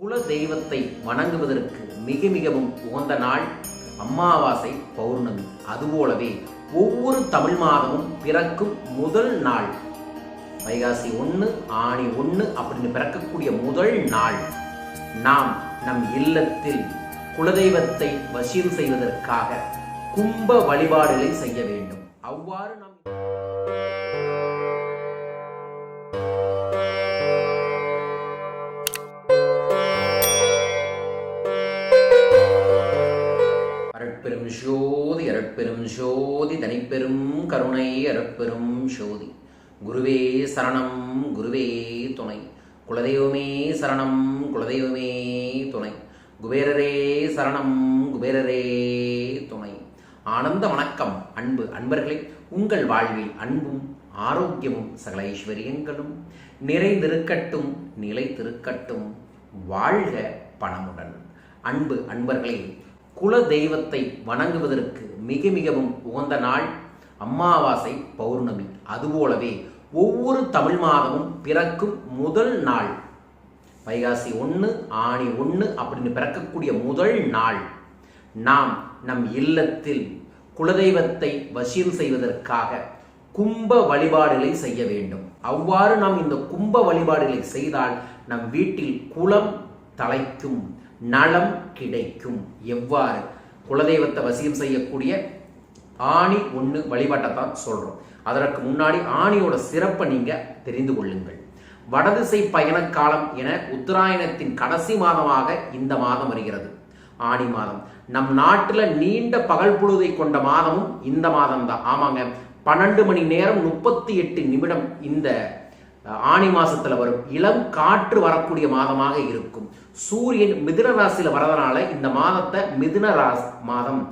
குல தெய்வத்தை வணங்குவதற்கு மிக மிகவும் உகந்த நாள் அமாவாசை பௌர்ணமி. அதுபோலவே ஒவ்வொரு தமிழ் மாதமும் பிறக்கும் முதல் நாள். வைகாசி ஒன்று ஆணி ஒன்று அப்படின்னு பிறக்கக்கூடிய முதல் நாள். நாம் நம் இல்லத்தில் குலதெய்வத்தை வசீல் செய்வதற்காக கும்ப வழிபாடுகளை செய்ய வேண்டும். அவ்வாறு நாம் அறப்பெரும் ஜோதி அருட்பெரும் ஜோதி தனிப்பெரும் கருணை அருட்பெரும் ஜோதி குருவே சரணம் குருவே துணை. குலதெய்வமே சரணம் குலதெய்வமே துணை. குபேரரே சரணம் குபேரரே துணை. ஆனந்த வணக்கம் அன்பு அன்பர்களே. உங்கள் வாழ்வில் அன்பும் ஆரோக்கியமும் சகல ஐஸ்வர்யங்களும் நிறைந்திருக்கட்டும் நிலைத்திருக்கட்டும். வாழ்க பணமுடன். அன்பு அன்பர்களே குல தெய்வத்தை வணங்குவதற்கு மிக மிகவும் உகந்த நாள் அமாவாசை பௌர்ணமி. அதுபோலவே ஒவ்வொரு தமிழ் மாதமும் பிறக்கும் முதல் நாள். வைகாசி ஒன்று ஆணி ஒன்று அப்படின்னு பிறக்கக்கூடிய முதல் நாள். நாம் நம் இல்லத்தில் குலதெய்வத்தை வசியம் செய்வதற்காக கும்ப வழிபாடுகளை செய்ய வேண்டும். அவ்வாறு நாம் இந்த கும்ப வழிபாடுகளை செய்தால் நம் வீட்டில் குலம் தலைக்கும் நலம் கிடைக்கும். எவ்வாறு? குலதெய்வத்தை வசியம் செய்யக்கூடிய ஆணி ஒன்று வழிபாட்டைத்தான் சொல்கிறோம் அதற்கு முன்னாடி ஆணியோட சிறப்பை நீங்கள் தெரிந்து கொள்ளுங்கள். வடதிசை பயண காலம் என உத்தராயணத்தின் கடைசி மாதமாக இந்த மாதம் வருகிறது. ஆணி மாதம். நம் நாட்டில் நீண்ட பகல் பொழுதை கொண்ட மாதமும் இந்த மாதம் தான் ஆமாங்க. பன்னெண்டு மணி நேரம் முப்பத்தி எட்டு நிமிடம் இந்த ஆணி மாசத்துல வரும். இளம் காற்று வரக்கூடிய மாதமாக இருக்கும். சூரியன் மிதுன ராசியில வரதுனால இந்த மாதத்தை மிதுன ராஸ் மாதம்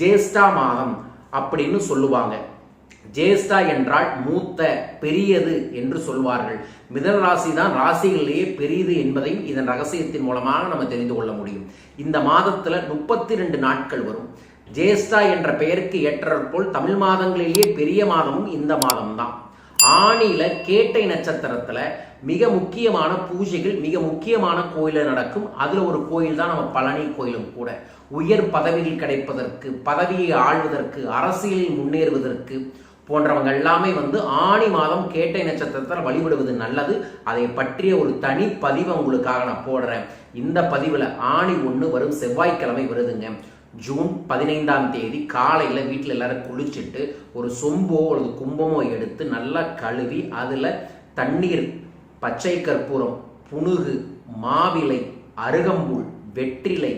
ஜேஷ்டா மாதம் அப்படின்னு சொல்லுவாங்க. ஜேஷ்டா என்றால் மூத்த பெரியது என்று சொல்வார்கள். மிதன ராசி தான் ராசிகளிலேயே பெரியது என்பதையும் இதன் ரகசியத்தின் மூலமாக நம்ம தெரிந்து கொள்ள முடியும். இந்த மாதத்துல முப்பத்தி ரெண்டு நாட்கள் வரும். ஜேஷ்டா என்ற பெயருக்கு ஏற்றாற் போல் தமிழ் மாதங்களிலேயே பெரிய மாதமும் இந்த மாதம்தான். ஆணியில கேட்டை நட்சத்திரத்துல மிக முக்கியமான பூஜைகள் மிக முக்கியமான கோயில நடக்கும். அதுல ஒரு கோயில் தான் நம்ம பழனி கோயிலும் கூட. உயர் பதவிகள் கிடைப்பதற்கு பதவியை ஆள்வதற்கு அரசியலில் முன்னேறுவதற்கு போன்றவங்க எல்லாமே வந்து ஆணி மாதம் கேட்டை நட்சத்திரத்தில் வழிபடுவது நல்லது. அதை பற்றிய ஒரு தனி பதிவை உங்களுக்காக நான் போடுறேன். இந்த பதிவில் ஆணி ஒன்று வரும். செவ்வாய்க்கிழமை வருதுங்க. ஜூன் பதினைந்தாம் தேதி காலையில் வீட்டில் எல்லாரும் குளிச்சுட்டு ஒரு சொம்போ அல்லது கும்பமோ எடுத்து நல்லா கழுவி அதில் தண்ணீர் பச்சை கற்பூரம் புணுகு மாவிலை அருகம்புல் வெற்றிலை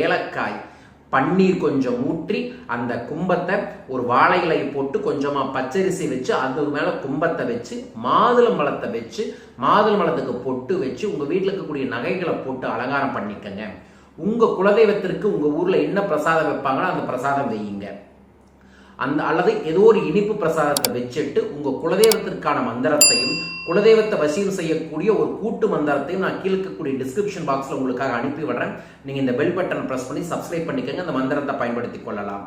ஏலக்காய் பன்னீர் கொஞ்சம் ஊற்றி அந்த கும்பத்தை ஒரு வாழை இலை போட்டு கொஞ்சமாக பச்சரிசி வச்சு அது மேலே கும்பத்தை வச்சு மாதுளம்பழத்தை வச்சு மாதுளம்பழத்துக்கு பொட்டு வச்சு உங்கள் வீட்டில் இருக்கக்கூடிய நகைகளை போட்டு அலங்காரம் பண்ணிக்கங்க. உங்கள் குலதெய்வத்திற்கு உங்கள் ஊரில் என்ன பிரசாதம் வைப்பாங்களோ அந்த பிரசாதம் வையுங்க. அந்த அல்லது ஏதோ ஒரு இனிப்பு பிரசாதத்தை வச்சுட்டு உங்கள் குலதெய்வத்திற்கான மந்திரத்தையும் குலதெய்வத்தை வசியம் செய்யக்கூடிய ஒரு கூட்டு மந்திரத்தையும் நான் கீழே இருக்கக்கூடிய டிஸ்கிரிப்ஷன் பாக்ஸில் உங்களுக்காக அனுப்பி விடுறேன். நீங்கள் இந்த பெல் பட்டனை ப்ரெஸ் பண்ணி சப்ஸ்கிரைப் பண்ணிக்கோங்க. அந்த மந்திரத்தை பயன்படுத்தி கொள்ளலாம்.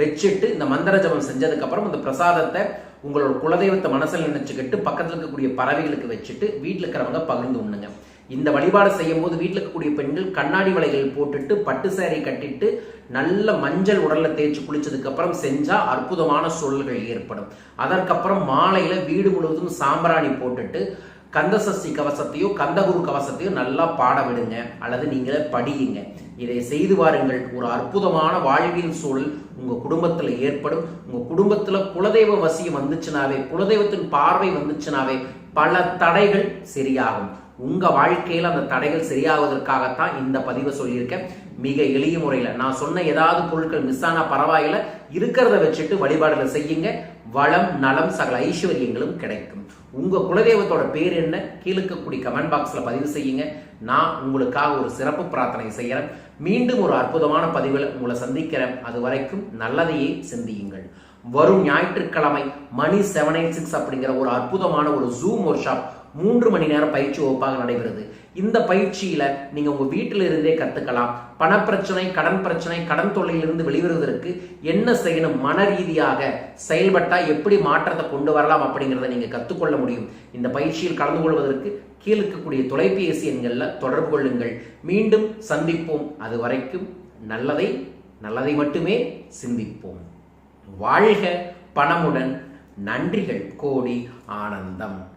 வச்சுட்டு இந்த மந்திர ஜபம் செஞ்சதுக்கப்புறம் அந்த பிரசாதத்தை உங்களோட குலதெய்வத்தை மனசில் நினச்சிக்கிட்டு பக்கத்தில் இருக்கக்கூடிய பறவைகளுக்கு வச்சுட்டு வீட்டில் இருக்கிறவங்க பகிர்ந்து உண்ணுங்க. இந்த வழிபாடு செய்யும் போது வீட்டில் இருக்கக்கூடிய பெண்கள் கண்ணாடி வலைகள் போட்டுட்டு பட்டு சேரை கட்டிட்டு நல்ல மஞ்சள் உடல்ல தேய்ச்சி குளிச்சதுக்கு அப்புறம் செஞ்சா அற்புதமான சூழல்கள் ஏற்படும். அதற்கப்புறம் மாலையில வீடு முழுவதும் சாம்பிராணி போட்டுட்டு கந்தசஷ்டி கவசத்தையோ கந்தகுரு கவசத்தையோ நல்லா பாட விடுங்க. அல்லது நீங்களே படியுங்க. இதை செய்து வாருங்கள். ஒரு அற்புதமான வாழ்வியல் சூழல் உங்கள் குடும்பத்தில் ஏற்படும். உங்கள் குடும்பத்தில் குலதெய்வ வசியம் வந்துச்சுனாவே குலதெய்வத்தின் பார்வை வந்துச்சுனாவே பல தடைகள் சரியாகும். உங்கள் வாழ்க்கையில் அந்த தடைகள் சரியாவதற்காகத்தான் இந்த பதிவை சொல்லியிருக்கேன். மிக எளிய முறையில். நான் சொன்ன ஏதாவது பொருட்கள் மிஸ் ஆனால் பரவாயில்ல. இருக்கிறத வச்சுட்டு வழிபாடுகளை செய்யுங்க. வளம் நலம் சகல ஐஸ்வர்யங்களும் கிடைக்கும். உங்கள் குலதெய்வத்தோட பேர் என்ன? கீழுக்கக்கூடிய கமெண்ட் பாக்ஸில் பதிவு செய்யுங்க. நான் உங்களுக்காக ஒரு சிறப்பு பிரார்த்தனை செய்கிறேன் மீண்டும் ஒரு அற்புதமான பதிவில் உங்களை சந்திக்கிறேன். அது வரைக்கும் நல்லதையே சிந்தியுங்கள். வரும் ஞாயிற்றுக்கிழமை மணி செவன் எயிட் சிக்ஸ் அப்படிங்கிற ஒரு அற்புதமான ஒரு ஜூம் ஒர்க் ஷாப் மூன்று மணி நேரம் பயிற்சி வகுப்பாக நடைபெறுது. இந்த பயிற்சியில நீங்க உங்க வீட்டில இருந்தே கத்துக்கலாம். பணப்பிரச்சனை கடன் பிரச்சனை கடன் தொல்லையிலிருந்து வெளிவருவதற்கு என்ன செய்யணும்? மன ரீதியாக செயல்பட்டா எப்படி மாற்றத்தை கொண்டு வரலாம் அப்படிங்கிறத நீங்க கத்துக்கொள்ள முடியும். இந்த பயிற்சியில் கலந்து கொள்வதற்கு கீழிருக்கக்கூடிய தொலைபேசி எண்களில் தொடர்பு கொள்ளுங்கள். மீண்டும் சந்திப்போம். அது வரைக்கும் நல்லதை நல்லதை மட்டுமே சிந்திப்போம். வாழ்க பணமுடன் நன்றிகள் கோடி ஆனந்தம்.